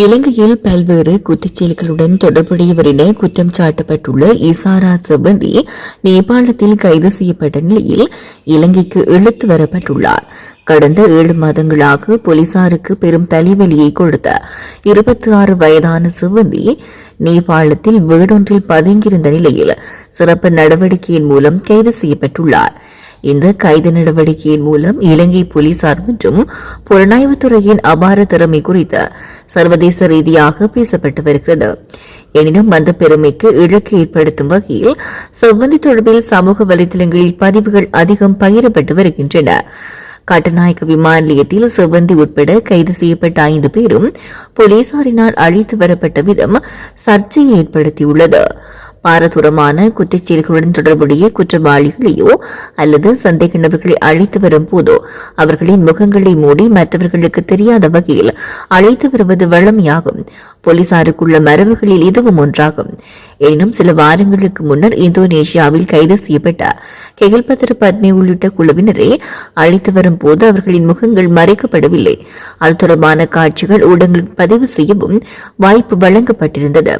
இலங்கையில் பல்வேறு குற்றச்செயல்களுடன் தொடர்புடையவர் என குற்றம் சாட்டப்பட்டுள்ள இசாரா செவந்தி நேபாளத்தில் கைது செய்யப்பட்ட நிலையில் இலங்கைக்கு இழுத்து வரப்பட்டுள்ளார். கடந்த ஏழு மாதங்களாக போலீசாருக்கு பெரும் தலைவலியை கொடுத்த இருபத்தி ஆறு வயதான சிவந்தி நேபாளத்தில் வீடொன்றில் பதுங்கியிருந்த நிலையில் சிறப்பு நடவடிக்கையின் மூலம் கைது செய்யப்பட்டுள்ளார். இந்த கைது நடவடிக்கையின் மூலம் இலங்கை போலீசார் மற்றும் புலனாய்வுத்துறையின் அபார திறமை குறித்து சர்வதேச ரீதியாக பேசப்பட்டு வருகிறது. எனினும் அந்த பெருமைக்கு இழக்கு ஏற்படுத்தும் வகையில் செவ்வந்தி தொடர்பில் சமூக வலைதளங்களில் பதிவுகள் அதிகம் பகிரப்பட்டு வருகின்றன. கட்டநாயக்க விமான நிலையத்தில் செவ்வந்தி உட்பட கைது செய்யப்பட்ட ஐந்து பேரும் போலீசாரினால் அழைத்து வரப்பட்ட விதம் சர்ச்சையை ஏற்படுத்தியுள்ளது. பாரதூரமான குற்றச்செயல்களுடன் தொடர்புடைய குற்றவாளிகளையோ அல்லது சந்தேக நபர்களை அழைத்து வரும் போதோ அவர்களின் முகங்களை மூடி மற்றவர்களுக்கு தெரியாத வகையில் அழைத்து வருவது வழமையாகும். போலீசாருக்குள்ள மரபுகளில் இதுவும் ஒன்றாகும். எனினும் சில வாரங்களுக்கு முன்னர் இந்தோனேஷியாவில் கைது செய்யப்பட்ட கெகில்பத்திர பத்மி உள்ளிட்ட குழுவினரை அழைத்து வரும் போது அவர்களின் முகங்கள் மறைக்கப்படவில்லை. அது தொடர்பான காட்சிகள் ஊடகங்களில் பதிவு செய்யவும் வாய்ப்பு வழங்கப்பட்டிருந்தது.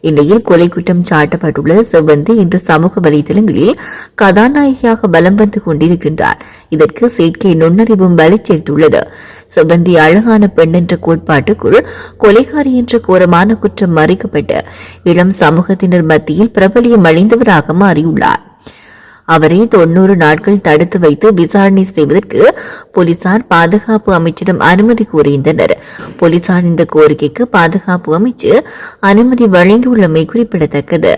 இந்நிலையில் கொலை குற்றம் சாட்டப்பட்டுள்ள செவ்வந்தி இன்று சமூக வலைதளங்களில் கதாநாயகியாக பலம் வந்து கொண்டிருக்கின்றார். இதற்கு செயற்கை நுண்ணறிவும் வலி சேர்த்துள்ளது செவ்வந்தி அழகான பெண் என்ற கோட்பாட்டுக்குள் கொலைகாரி என்ற கோரமான குற்றம் மறைக்கப்பட்டு இளம் சமூகத்தினர் மத்தியில் பிரபலியம் அழிந்தவராக மாறியுள்ளார். அவரை தொன்னூறு நாட்கள் தடுத்து வைத்து விசாரணை செய்வதற்கு போலீசார் பாதுகாப்பு அமைச்சிடம் அனுமதி கோரியிருந்தனர் போலீசார் இந்த கோரிக்கைக்கு பாதுகாப்பு அமைச்சு அனுமதி வழங்கியுள்ளமை குறிப்பிடத்தக்கது.